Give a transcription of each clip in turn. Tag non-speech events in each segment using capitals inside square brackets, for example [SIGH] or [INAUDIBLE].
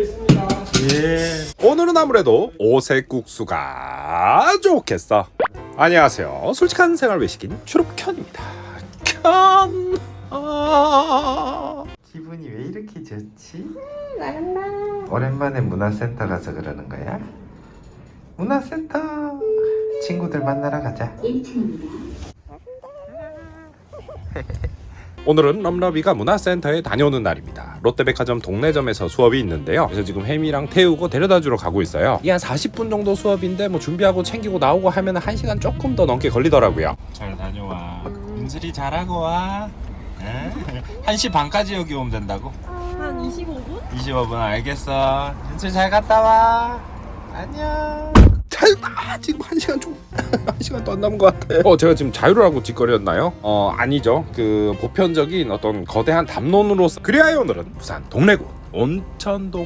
예. 오늘은 아무래도 오색국수가 좋겠어. 안녕하세요. 솔직한 생활 외식인 추럽견입니다. 견. 아. 기분이 왜 이렇게 좋지? 나른다. 오랜만에 문화센터 가서 그러는 거야? 문화센터 친구들 만나러 가자 1층입니다. [LAUGHS] 오늘은 럼러비가 문화센터에 다녀오는 날입니다. 롯데백화점 동래점에서 수업이 있는데요. 그래서 지금 혜미랑 태우고 데려다 주러 가고 있어요. 이게 한 40분 정도 수업인데 뭐 준비하고 챙기고 나오고 하면 1시간 조금 더 넘게 걸리더라고요. 잘 다녀와. 윤슬이 잘하고 와. 1시 반까지 여기 오면 된다고? 한 25분? 25분 알겠어. 윤슬 잘 갔다 와. 안녕. 잘다 지금 한 시간 좀 [LAUGHS] 한 시간도 안 남은 것 같아. 어 제가 지금 자유로라고 짓거렸나요? 어 아니죠. 그 보편적인 어떤 거대한 담론으로서 그래야 오늘은 부산 동래구 온천동에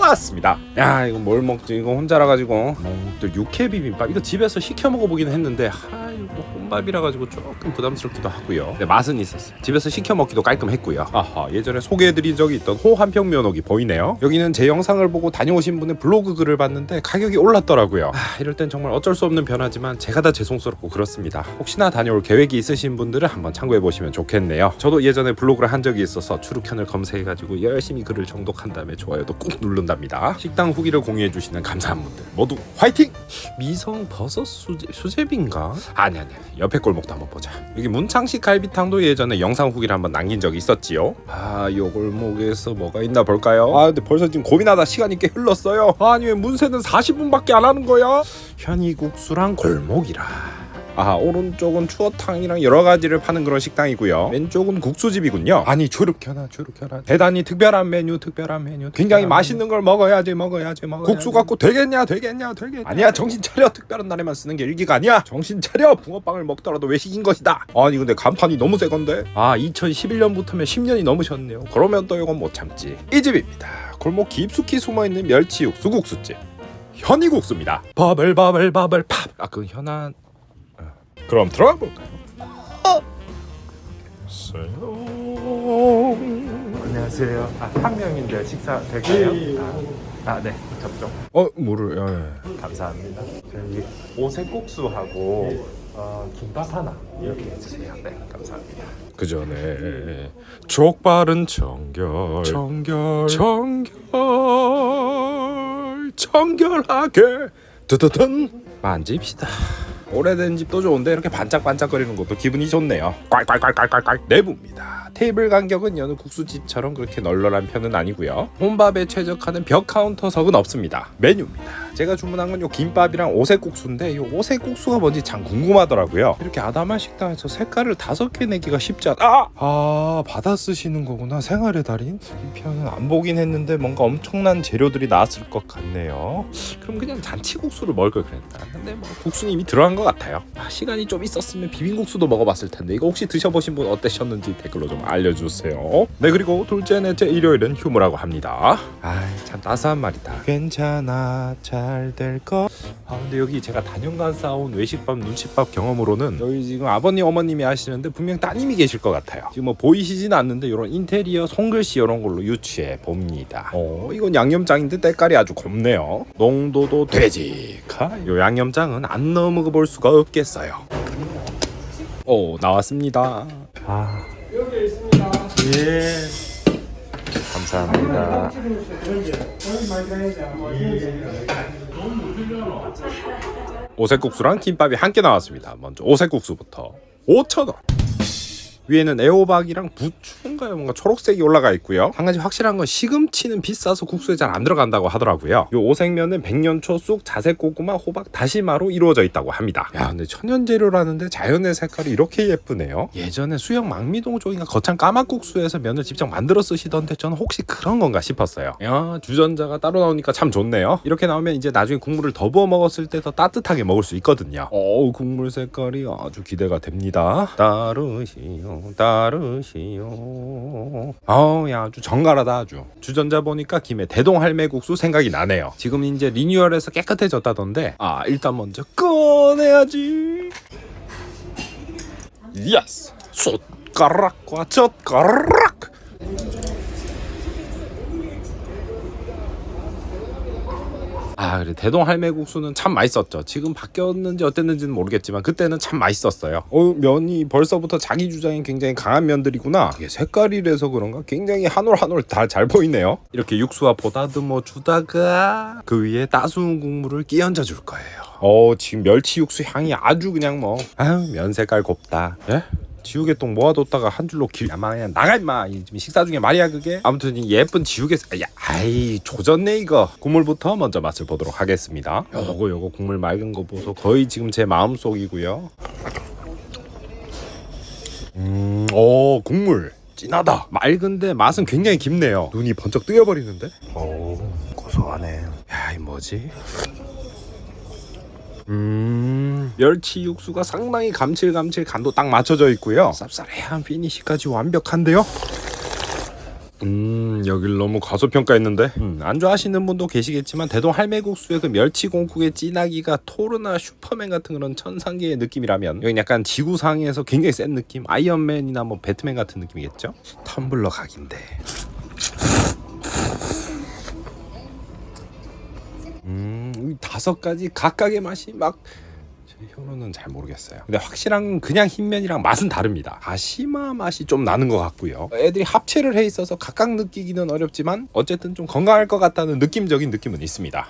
왔습니다. 야 이거 뭘 먹지? 이거 혼자라 가지고 어, 또 육회 비빔밥 이거 집에서 시켜 먹어보긴 했는데 하 이거 혼밥이라 가지고 조금 부담스럽기도 하고요. 근데 맛은 있었어요. 집에서 시켜 먹기도 깔끔했고요. 아하 예전에 소개해드린 적이 있던 호 한평 면옥이 보이네요. 여기는 제 영상을 보고 다녀오신 분의 블로그 글을 봤는데 가격이 올랐더라고요. 아, 이럴 땐 정말 어쩔 수 없는 변화지만 제가 다 죄송스럽고 그렇습니다. 혹시나 다녀올 계획이 있으신 분들은 한번 참고해 보시면 좋겠네요. 저도 예전에 블로그를 한 적이 있어서 추루캔을 검색해가지고 열심히 글을 정독한 다음에 좋아요도 꾹 누른답니다. 식당 후기를 공유해 주시는 감사한 분들 모두 화이팅! 미성 버섯 수제, 수제비인가? 아니 아니 아니 옆에 골목도 한번 보자. 여기 문창식 갈비탕도 예전에 영상 후기를 한번 남긴 적이 있었지요. 아, 요 골목에서 뭐가 있나 볼까요? 아, 근데 벌써 지금 고민하다 시간이 꽤 흘렀어요. 아니 왜 문세는 40분밖에 안 하는 거야? 현이국수랑 골목이라. 아 오른쪽은 추어탕이랑 여러 가지를 파는 그런 식당이고요. 왼쪽은 국수집이군요. 아니 주룩현아 주룩현아 대단히 특별한 메뉴 특별한 메뉴. 굉장히 맛있는 걸 먹어야지 먹어야지 먹어야지. 국수 갖고 되겠냐 되겠냐 되겠냐. 아니야 정신 차려. 특별한 날에만 쓰는 게 일기가 아니야. 정신 차려. 붕어빵을 먹더라도 외식인 것이다. 아니 근데 간판이 너무 새 건데? 아 2011년부터면 10년이 넘으셨네요. 그러면 또 이건 못 참지. 이 집입니다. 골목 깊숙이 숨어있는 멸치 육수 국수집. 현이국수입니다. 바벨 바벨 바벨 팝아그 현안 그럼 들어가 볼까요? 안녕하세요. 아, 한 명인데 식사 될까요? 아, 네. 접종. 어 뭐를 예. 감사합니다. 저희 오색국수하고 어, 김밥 하나 이렇게 해주세요. 네 감사합니다. 그 전에 족발은 청결. 청결. 청결. 청결하게. 뜨뜨든 만집시다 오래된 집도 좋은데 이렇게 반짝반짝거리는 것도 기분이 좋네요. 깔깔깔깔깔깔. 내부입니다. 테이블 간격은 여느 국수집처럼 그렇게 널널한 편은 아니고요. 혼밥에 최적화된 벽 카운터석은 없습니다. 메뉴입니다 제가 주문한 건 요 김밥이랑 오색국수인데 이 오색국수가 뭔지 참 궁금하더라고요. 이렇게 아담한 식당에서 색깔을 다섯 개 내기가 쉽지 않아! 아! 아 받아 쓰시는 거구나. 생활의 달인? 이 편은 안 보긴 했는데 뭔가 엄청난 재료들이 나왔을 것 같네요. 그럼 그냥 잔치국수를 먹을 걸 그랬다 근데 뭐 국수는 이미 들어간 것 같아요. 아, 시간이 좀 있었으면 비빔국수도 먹어봤을 텐데 이거 혹시 드셔보신 분 어떠셨는지 댓글로 좀 알려주세요. 네 그리고 둘째 넷째 일요일은 휴무라고 합니다. 아참 따스한 말이다. 괜찮아. 잘될 거. 아 근데 여기 제가 단연간 쌓아온 외식밥 눈칫밥 경험으로는 여기 지금 아버님 어머님이 하시는데 분명 따님이 계실 것 같아요. 지금 뭐 보이시진 않는데 이런 인테리어 손글씨 이런 걸로 유추해 봅니다. 어. 이건 양념장인데 때깔이 아주 곱네요. 농도도 되직하? 요 양념장은 안 넣어 먹어볼 수가 없겠어요. 오 나왔습니다. 아. 여기 있습니다. 예. 감사합니다 오색국수랑 김밥이 함께 나왔습니다. 먼저 오색국수부터 5,000원. 위에는 애호박이랑 부추인가요? 뭔가 초록색이 올라가 있고요. 한 가지 확실한 건 시금치는 비싸서 국수에 잘 안 들어간다고 하더라고요. 이 오색면은 백년초 쑥, 자색 고구마, 호박, 다시마로 이루어져 있다고 합니다. 야, 근데 천연 재료라는데 자연의 색깔이 이렇게 예쁘네요. 예전에 수영 망미동 쪽인가 거창 까막국수에서 면을 직접 만들어 쓰시던데 저는 혹시 그런 건가 싶었어요. 야, 주전자가 따로 나오니까 참 좋네요. 이렇게 나오면 이제 나중에 국물을 더 부어 먹었을 때 더 따뜻하게 먹을 수 있거든요. 어우, 국물 색깔이 아주 기대가 됩니다. 따르시오, 따르시오. 어우, 야, 아주 정갈하다 아주. 주전자 보니까 김에 대동 할매국수 생각이 나네요. 지금 이제 리뉴얼해서 깨끗해졌다던데. 아, 일단 먼저 꺼내야지. 예스! 숟가락과 젓가락! 아 그래 대동 할매국수는 참 맛있었죠. 지금 바뀌었는지 어땠는지는 모르겠지만 그때는 참 맛있었어요. 어 면이 벌써부터 자기 주장이 굉장히 강한 면들이구나. 이게 색깔이라서 그런가 굉장히 한 올 한 올 다 잘 보이네요. 이렇게 육수와 보다듬어 주다가 그 위에 따스운 국물을 끼얹어 줄 거예요. 어 지금 멸치 육수 향이 아주 그냥 뭐 아유 면 색깔 곱다. 예? 지우개 똥 모아뒀다가 한 줄로 길 야마 그냥 나가 임마. 이 식사 중에 말이야 그게? 아무튼 이 예쁜 지우개 야 아이 조졌네 이거. 국물부터 먼저 맛을 보도록 하겠습니다. 요거 요거 국물 맑은 거 보소. 거의 지금 제 마음속이고요. 음오 국물. 진하다. 맑은데 맛은 굉장히 깊네요. 눈이 번쩍 뜨여버리는데? 오 고소하네. 야 이 뭐지 음. 멸치 육수가 상당히 감칠감칠 간도 딱 맞춰져 있고요. 쌉싸래한 피니시까지 완벽한데요? 음 여길 너무 과소평가했는데. 음, 안 좋아하시는 분도 계시겠지만 대동 할매국수의 그 멸치 공국의 진하기가 토르나 슈퍼맨 같은 그런 천상계의 느낌이라면 여기 약간 지구상에서 굉장히 센 느낌? 아이언맨이나 뭐 배트맨 같은 느낌이겠죠? 텀블러 각인데 이 다섯 가지 각각의 맛이 막. 제 현우는 잘 모르겠어요. 근데 확실한 건 그냥 흰면이랑 맛은 다릅니다. 다시마 맛이 좀 나는 것 같고요. 애들이 합체를 해 있어서 각각 느끼기는 어렵지만 어쨌든 좀 건강할 것 같다는 느낌적인 느낌은 있습니다.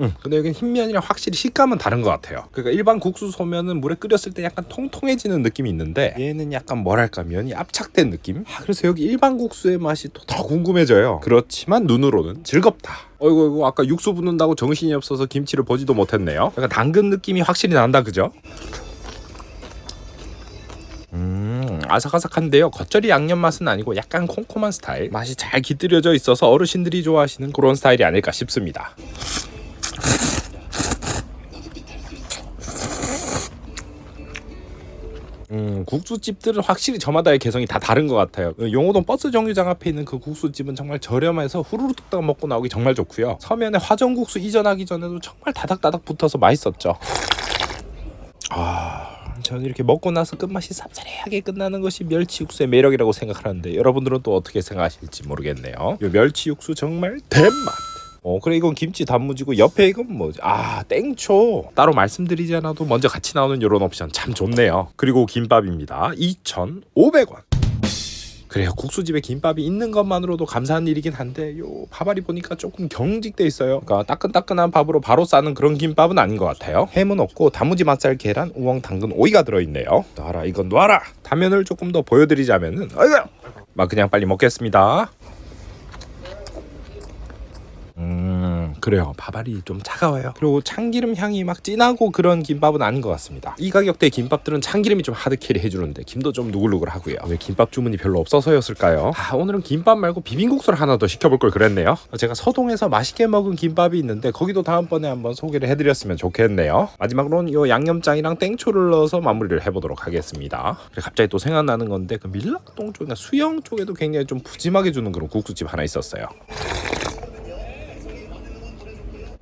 음, 근데 여긴 흰면이랑 확실히 식감은 다른 것 같아요. 그러니까 일반 국수 소면은 물에 끓였을 때 약간 통통해지는 느낌이 있는데 얘는 약간 뭐랄까 면이 압착된 느낌. 아, 그래서 여기 일반 국수의 맛이 또 더 궁금해져요. 그렇지만 눈으로는 즐겁다. 어이구 어이구 아까 육수 붓는다고 정신이 없어서 김치를 보지도 못했네요. 약간 당근 느낌이 확실히 난다 그죠? 음 아삭아삭한데요 겉절이 양념 맛은 아니고 약간 콩콩한 스타일 맛이 잘 깃들여져 있어서 어르신들이 좋아하시는 그런 스타일이 아닐까 싶습니다 음, 국수집들은 확실히 저마다의 개성이 다 다른 것 같아요. 그 용호동 버스 정류장 앞에 있는 그 국수집은 정말 저렴해서 후루룩 뚝딱 먹고 나오기 정말 좋고요. 서면에 화전국수 이전하기 전에도 정말 다닥다닥 붙어서 맛있었죠. 아, 저는 이렇게 먹고 나서 끝맛이 쌉싸래하게 끝나는 것이 멸치 육수의 매력이라고 생각하는데 여러분들은 또 어떻게 생각하실지 모르겠네요. 이 멸치 육수 정말 대맛. 어 그래 이건 김치 단무지고 옆에 이건 뭐지 아 땡초. 따로 말씀드리지 않아도 먼저 같이 나오는 이런 옵션 참 좋네요. 그리고 김밥입니다. 2,500원. 그래요 국수집에 김밥이 있는 것만으로도 감사한 일이긴 한데 요 밥알이 보니까 조금 경직돼 있어요. 그러니까 따끈따끈한 밥으로 바로 싸는 그런 김밥은 아닌 것 같아요. 햄은 없고 단무지 맛살 계란 우엉 당근 오이가 들어있네요. 놔라 이건 놔라. 단면을 조금 더 보여드리자면은 아이고 막 그냥 빨리 먹겠습니다 음 그래요. 밥알이 좀 차가워요. 그리고 참기름 향이 막 진하고 그런 김밥은 아닌 것 같습니다. 이 가격대 김밥들은 참기름이 좀 하드캐리 해주는데 김도 좀 누글누글 하고요. 왜 김밥 주문이 별로 없어서였을까요? 아 오늘은 김밥 말고 비빔국수를 하나 더 시켜볼 걸 그랬네요. 제가 서동에서 맛있게 먹은 김밥이 있는데 거기도 다음번에 한번 소개를 해드렸으면 좋겠네요. 마지막으로는 요 양념장이랑 땡초를 넣어서 마무리를 해보도록 하겠습니다. 갑자기 또 생각나는 건데 그 밀락동 쪽이나 수영 쪽에도 굉장히 좀 푸짐하게 주는 그런 국수집 하나 있었어요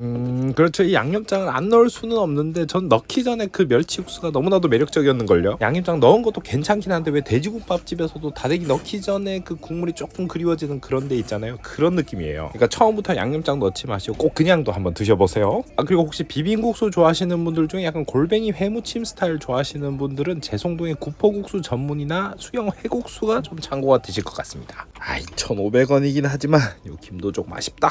음 그렇죠. 이 양념장을 안 넣을 수는 없는데 전 넣기 전에 그 멸치국수가 너무나도 매력적이었는걸요. 양념장 넣은 것도 괜찮긴 한데 왜 돼지국밥집에서도 다대기 넣기 전에 그 국물이 조금 그리워지는 그런 데 있잖아요. 그런 느낌이에요. 그러니까 처음부터 양념장 넣지 마시고 꼭 그냥도 한번 드셔보세요. 아 그리고 혹시 비빔국수 좋아하시는 분들 중에 약간 골뱅이 회무침 스타일 좋아하시는 분들은 제송동의 구포국수 전문이나 수영 회국수가 좀 참고가 되실 것 같습니다. 아이 1,500원이긴 하지만 요 김도족 맛있다.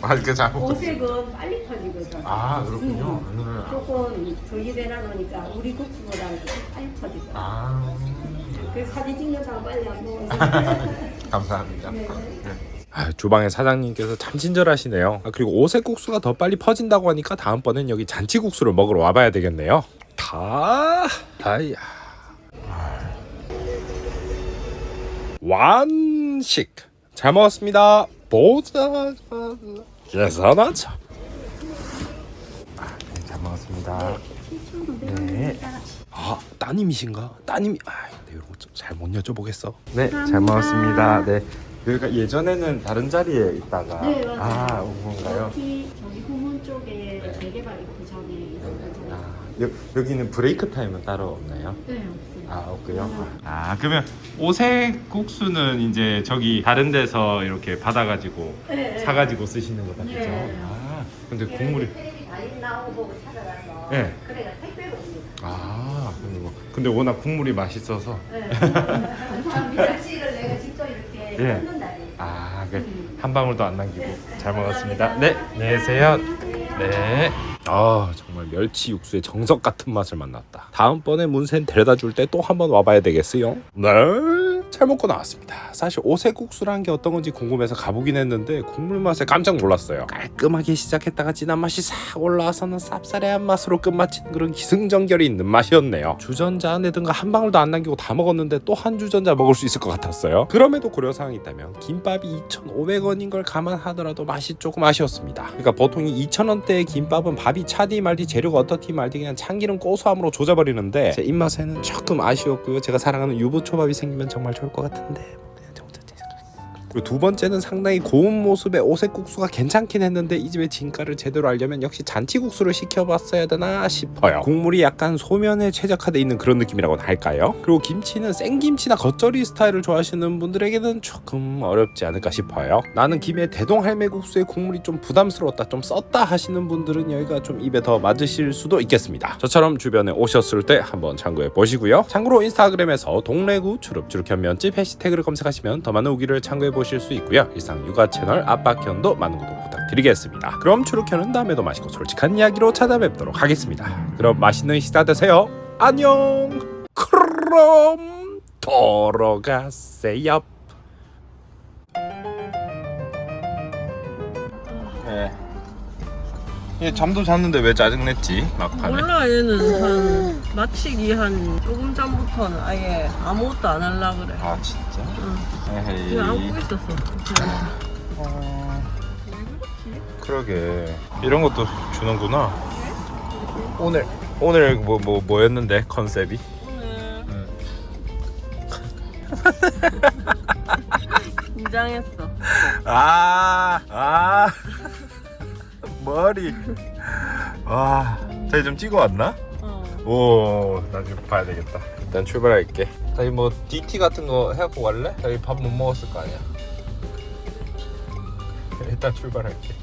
맛있게 잘먹 고 오색은 빨리 터지거든. 아 그렇군요 조금 저기 내놔 놓으니까 우리 국수보다 빨리 터지거든. 아 그 사진 찍는다고 빨리 안 먹어서. [LAUGHS] 감사합니다 네. 아, 주방의 사장님께서 참 친절하시네요. 아, 그리고 오색국수가 더 빨리 퍼진다고 하니까 다음번엔 여기 잔치국수를 먹으러 와봐야 되겠네요. 다, 다이야. 완식. 잘 먹었습니다. 보자. 계산하자. 아, 네, 잘 먹었습니다. 네. 아, 따님이신가? 따님이. 아, 네, 이런 거잘 못 여쭤보겠어. 네, 잘 먹었습니다. 네. 여기가 예전에는 다른 자리에 있다가 네, 맞아요. 아, 온 건가요? 여기 저기 후문 쪽에 재개발 그 전에 있었던 아, 여, 여기는 브레이크 타임은 따로 없나요? 네, 없어요. 아 없고요. 아 그러면 오색 국수는 이제 저기 다른 데서 이렇게 받아가지고 네. 사가지고 쓰시는 거다 그죠? 네. 아 근데 국물이 텔레비 많이 나오고 찾아가서 네. 그래가 택배로 옵니다. 아 그리고 근데 워낙 국물이 맛있어서 네. 내가 직접 이렇게 예. 날이. 아, 그 한 방울도 안 남기고 잘 먹었습니다. 네, 안녕히 계세요. 네. 아 정말 멸치 육수의 정석 같은 맛을 만났다. 다음번에 문센 데려다 줄 때 또 한번 와봐야 되겠어요. 네. 잘 먹고 나왔습니다. 사실 오색국수라는 게 어떤 건지 궁금해서 가보긴 했는데 국물 맛에 깜짝 놀랐어요. 깔끔하게 시작했다가 진한 맛이 싹 올라와서는 쌉싸래한 맛으로 끝마치는 그런 기승전결이 있는 맛이었네요. 주전자 안에든가 한 방울도 안 남기고 다 먹었는데 또 한 주전자 먹을 수 있을 것 같았어요. 그럼에도 고려사항이 있다면 김밥이 2,500원인 걸 감안하더라도 맛이 조금 아쉬웠습니다. 그러니까 보통 이 2,000원대의 김밥은 밥이 차디 말디 재료가 어떻디 말디 그냥 참기름 고소함으로 조져버리는데 제 입맛에는 조금 아쉬웠고요. 제가 사랑하는 유부초밥이 생기면 정말 좋을 것 같은데. 그리고 두 번째는 상당히 고운 모습의 오색국수가 괜찮긴 했는데 이 집의 진가를 제대로 알려면 역시 잔치국수를 시켜봤어야 되나 싶어요. 국물이 약간 소면에 최적화돼 있는 그런 느낌이라고나 할까요? 그리고 김치는 생김치나 겉절이 스타일을 좋아하시는 분들에게는 조금 어렵지 않을까 싶어요. 나는 김에 대동 할매국수의 국물이 좀 부담스러웠다, 좀 썼다 하시는 분들은 여기가 좀 입에 더 맞으실 수도 있겠습니다. 저처럼 주변에 오셨을 때 한번 참고해 보시고요. 참고로 인스타그램에서 동래구 주릅주릅현 면집 해시태그를 검색하시면 더 많은 후기를 참고해 보실 수 있고요. 일상 육아 채널 아빠현도 많은 구독 부탁드리겠습니다. 그럼 추루현은 다음에도 맛있고 솔직한 이야기로 찾아뵙도록 하겠습니다. 그럼 맛있는 식사 되세요. 안녕. 그럼 돌아가세요. 얘 잠도 잤는데 왜 짜증냈지 막판에? 몰라 얘는 한 마치기 한 조금 전부터는 아예 아무것도 안 할라 그래. 아 진짜? 응. 에헤이. 그냥 안고 있었어. 어... 그러게 이런 것도 주는구나. 오늘 오늘 뭐 뭐 뭐 였는데 컨셉이? 오늘 긴장했어. 아, 아, 머리. 와, 저희 좀 찍어 왔나? 어. 오, 나중에 봐야 되겠다. 일단 출발할게. 저희 뭐 DT 같은 거 해갖고 갈래? 저희 밥 못 먹었을 거 아니야. 일단 출발할게.